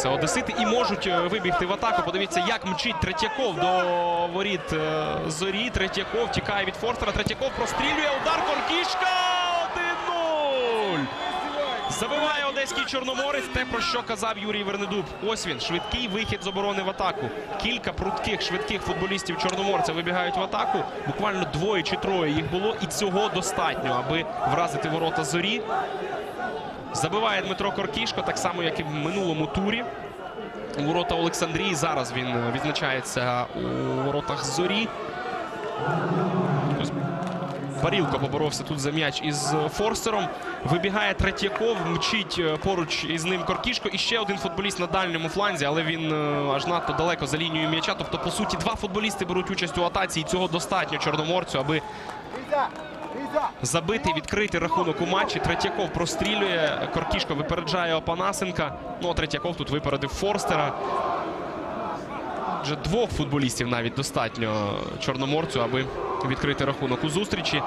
відкрилися одесити і можуть е, вибігти в атаку. Подивіться, як мчить Третьяков до воріт е, зорі. Третьяков тікає від Форстера. Третьяков прострілює. Удар Коркішка. 1-0. Забиває одеський чорноморець. Те, про що казав Юрій Вернедуб. Ось він, швидкий вихід з оборони в атаку. Кілька прутких, швидких футболістів чорноморця вибігають в атаку. Буквально двоє чи троє їх було, і цього достатньо, аби вразити ворота зорі. Забиває Дмитро Коркішко, так само, як і в минулому турі. У ворота Олександрії. Зараз він е, відзначається у воротах зорі. Парілко поборовся тут за м'яч із Форстером. Вибігає Третьяков, мчить е, поруч із ним Коркішко. І ще один футболіст на дальньому фланзі, але він е, аж надто далеко за лінією м'яча. Тобто, по суті, два футболісти беруть участь у атаці, і цього достатньо чорноморцю, аби забити, відкритий рахунок у матчі. Третьяков прострілює. Коркішко випереджає Опанасенка. Ну, а Третьяков тут випередив Форстера. Вже двох футболістів навіть достатньо чорноморцю, аби відкрити рахунок у зустрічі.